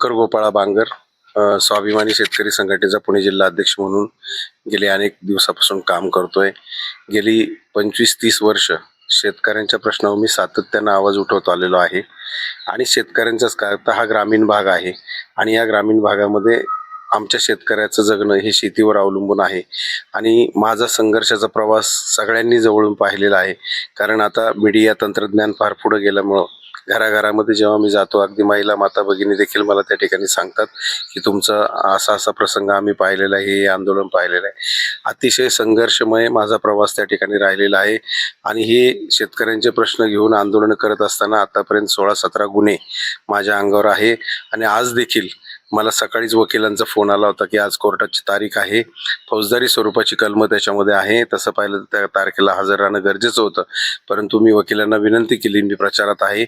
कर गोपाळा बांगर स्वाभिमानी शेतकरी संघटनेचा पुणे जिल्हा अध्यक्ष म्हणून गेले अनेक दिवसापासून काम करतोय. गेली पंचवीस तीस वर्ष शेतकऱ्यांच्या प्रश्नावर मी सातत्यानं आवाज उठवत आलेलो आहे. आणि शेतकऱ्यांचाच काय तर हा ग्रामीण भाग आहे. आणि या ग्रामीण भागामध्ये आमच्या शेतकऱ्याचं जगणं हे शेतीवर अवलंबून आहे. आणि माझा संघर्षाचा प्रवास सगळ्यांनी जवळून पाहिलेला आहे. कारण आता मीडिया तंत्रज्ञान फार पुढं गेल्यामुळं घराघरामध्ये जेव्हा मी जातो अगदी महिला माता भगिनी देखील मला त्या ठिकाणी सांगतात की तुमचा असा असा प्रसंग आम्ही पाहिलेला आहे हे आंदोलन पाहिलेलं आहे. अतिशय संघर्षमय माझा प्रवास त्या ठिकाणी राहिलेला आहे. आणि हे शेतकऱ्यांचे प्रश्न घेऊन आंदोलन करत असताना आतापर्यंत सोळा सतरा गुन्हे माझ्या अंगावर आहे. आणि आज देखील मला सकाळीच वकिलांचा फोन आला होता की आज कोर्टाची तारीख आहे. फौजदारी स्वरूपाची कलमं त्याच्यामध्ये आहे. तसं पाहिलं तर त्या तारखेला हजर राहणं गरजेचं होतं. परंतु मी वकिलांना विनंती केली मी प्रचारात आहे.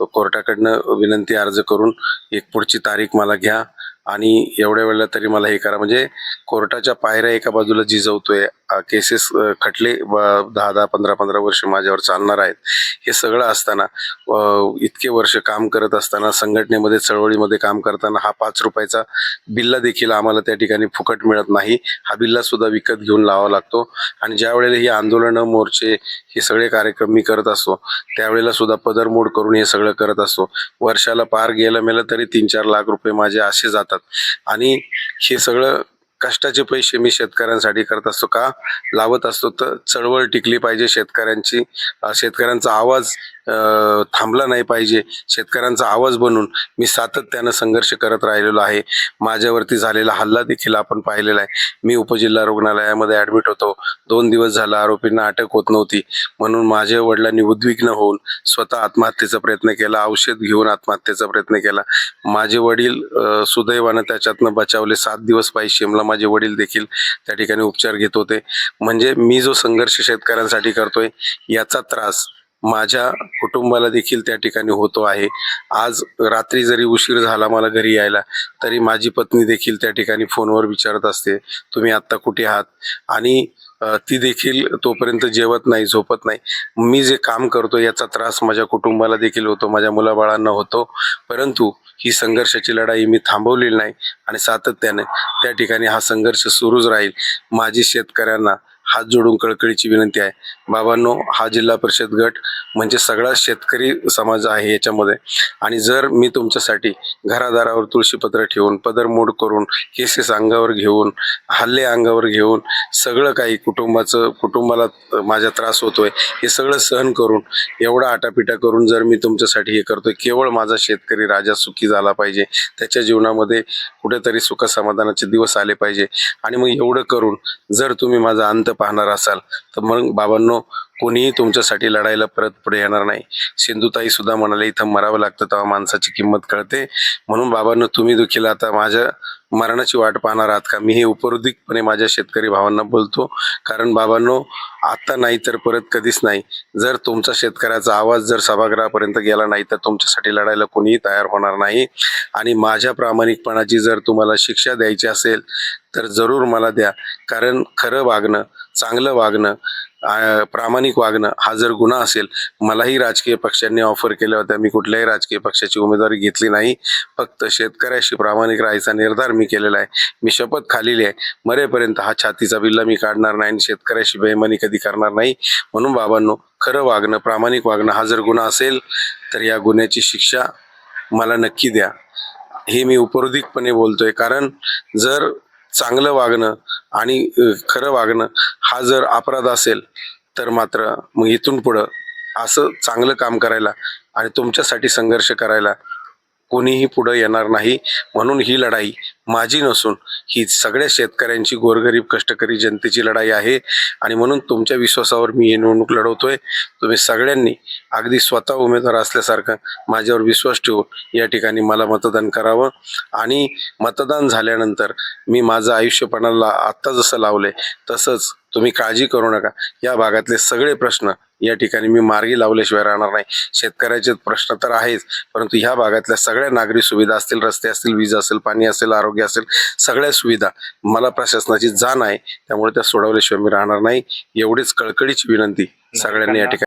कोर्टाकडनं विनंती अर्ज करून एक पुढची तारीख मला घ्या. आणि एवढ्या वेळेला तरी मला हे करा. म्हणजे कोर्टाच्या पायऱ्या एका बाजूला जिजवतोय. केसेस खटले दहा दहा पंधरा पंधरा वर्ष माझ्यावर चालणार आहेत. हे सगळं असताना इतके वर्ष काम करत असताना संघटनेमध्ये चळवळीमध्ये काम करताना हा पाच रुपयाचा बिल्ला देखील आम्हाला त्या ठिकाणी फुकट मिळत नाही. हा बिल्ला सुद्धा विकत घेऊन लावावा लागतो. आणि ज्या वेळेला ही आंदोलनं मोर्चे हे सगळे कार्यक्रम मी करत असतो त्यावेळेला सुद्धा पदरमोड करून हे सगळं करत असतो. वर्षाला पार गेलं मेलं तरी तीन चार लाख रुपये माझे असे जातात. आणि हे सगळं कष्टाचे पैसे मी शेतकऱ्यांसाठी करत असतो का? लावत असतो तर चळवळ टिकली पाहिजे शेतकऱ्यांची शेतकऱ्यांचा आवाज थांबला नाही पाहिजे. शेतकऱ्यांचा आवाज बनून मी सातत्यानं संघर्ष करत राहिलेलो आहे. माझ्यावरती झालेला हल्ला देखील आपण पाहिलेला आहे. मी उपजिल्हा रुग्णालयामध्ये ॲडमिट होतो. दोन दिवस झाला आरोपींना अटक होत नव्हती. म्हणून माझ्या वडिलांनी उद्विग्न होऊन स्वतः आत्महत्येचा प्रयत्न केला औषध घेऊन आत्महत्येचा प्रयत्न केला. माझे वडील सुदैवानं त्याच्यातनं बचावले. सात दिवस पायी शिमला माझे वडील देखील त्या ठिकाणी उपचार घेत होते. म्हणजे मी जो संघर्ष शेतकऱ्यांसाठी करतोय याचा त्रास माझ्या कुटुंबाला देखील त्या ठिकाणी होतो आहे. आज रात्री जरी उशीर झाला मला घरी यायला तरी माझी पत्नी देखील त्या ठिकाणी फोनवर विचारत असते तुम्ही आत्ता कुठे आहात? आणि ती देखील तोपर्यंत जेवत नाही झोपत नाही. मी जे काम करतो याचा त्रास माझ्या कुटुंबाला देखील होतो माझ्या मुलाबाळांना होतो. परंतु ही संघर्षाची लढाई मी थांबवलेली नाही आणि सातत्याने त्या ठिकाणी हा संघर्ष सुरूच राहील. माझी शेतकऱ्यांना हात जोडून कळकळीची विनंती आहे. बाबांनो हा जिल्हा परिषद गट म्हणजे सगळा शेतकरी समाज आहे याच्यामध्ये. आणि जर मी तुमच्यासाठी घरादारावर तुळशीपत्र ठेवून पदरमोड करून केसेस अंगावर घेऊन हल्ले अंगावर घेऊन सगळं काही कुटुंबाचं कुटुंबाला माझ्या त्रास होतोय हे सगळं सहन करून एवढा आटापिटा करून जर मी तुमच्यासाठी हे करतोय केवळ माझा शेतकरी राजा सुखी झाला पाहिजे. त्याच्या जीवनामध्ये कुठेतरी सुख समाधानाचे दिवस आले पाहिजे. आणि मग एवढं करून जर तुम्ही माझा अंत पाहणार असाल तर मग बाबांनो कोणीही तुमच्यासाठी लढायला परत पुढे येणार नाही. सिंधुताई सुद्धा म्हणाले इथं मरावं लागतं तेव्हा माणसाची किंमत कळते. म्हणून बाबांनो तुम्ही देखील आता माझ्या मरणाची वाट पाहणार आहात का? मी हे उपरोधिकपणे माझ्या शेतकरी भावांना बोलतो. कारण बाबांनो आता नाही तर परत कधीच नाही. जर तुमचा शेतकऱ्याचा आवाज जर सभागृहापर्यंत गेला नाही तर तुमच्यासाठी लढायला कोणीही तयार होणार नाही. आणि माझ्या प्रामाणिकपणाची जर तुम्हाला शिक्षा द्यायची असेल तर जरूर मला द्या. कारण खरं वागणं चांगलं वागणं प्रामाणिक वागणं हा जर गुन्हा असेल मलाही राजकीय पक्षांनी ऑफर केल्या होत्या. मी कुठल्याही राजकीय पक्षाची उमेदवारी घेतली नाही. फक्त शेतकऱ्याशी प्रामाणिक राहायचा निर्धार मी केलेला आहे. मी शपथ खालेली आहे. मरेपर्यंत हा छातीचा बिल्ला मी काढणार नाही आणि शेतकऱ्याशी बेमानी कधी करणार नाही. म्हणून बाबांनो खरं वागणं प्रामाणिक वागणं हा जर गुन्हा असेल तर या गुन्ह्याची शिक्षा मला नक्की द्या. हे मी उपरोधिकपणे बोलतोय. कारण जर चांगलं वागणं आणि खरं वागणं हा जर अपराध असेल तर मात्र मग इथून पुढं असं चांगलं काम करायला आणि तुमच्यासाठी संघर्ष करायला कोणीही पुढं येणार नाही. म्हणून ही लढाई माझी नसून ही सगळ्या शेतकऱ्यांची गोरगरीब कष्टकरी जनतेची लढाई आहे. आणि म्हणून तुमच्या विश्वासावर मी ही निवडणूक लढवतोय. तुम्ही सगळ्यांनी अगदी स्वतः उमेदवार असल्यासारखं माझ्यावर विश्वास ठेवून या ठिकाणी मला मतदान करावं. आणि मतदान झाल्यानंतर मी माझं आयुष्यपणाला आत्ता जसं लावलंय तसंच तुम्ही काळजी करू नका. या भागातले सगळे प्रश्न या ठिकाणी मी मार्गी लावल्याशिवाय राहणार नाही. शेतकऱ्याचे प्रश्न तर आहेच परंतु ह्या भागातल्या सगळ्या नागरी सुविधा असतील रस्ते असतील वीज असेल पाणी असेल आरोग्य असेल सगळ्या सुविधा मला प्रशासनाची जाण आहे. त्यामुळे त्या सोडवल्याशिवाय मी राहणार नाही. एवढीच कळकळीची विनंती सगळ्यांनी या ठिकाणी.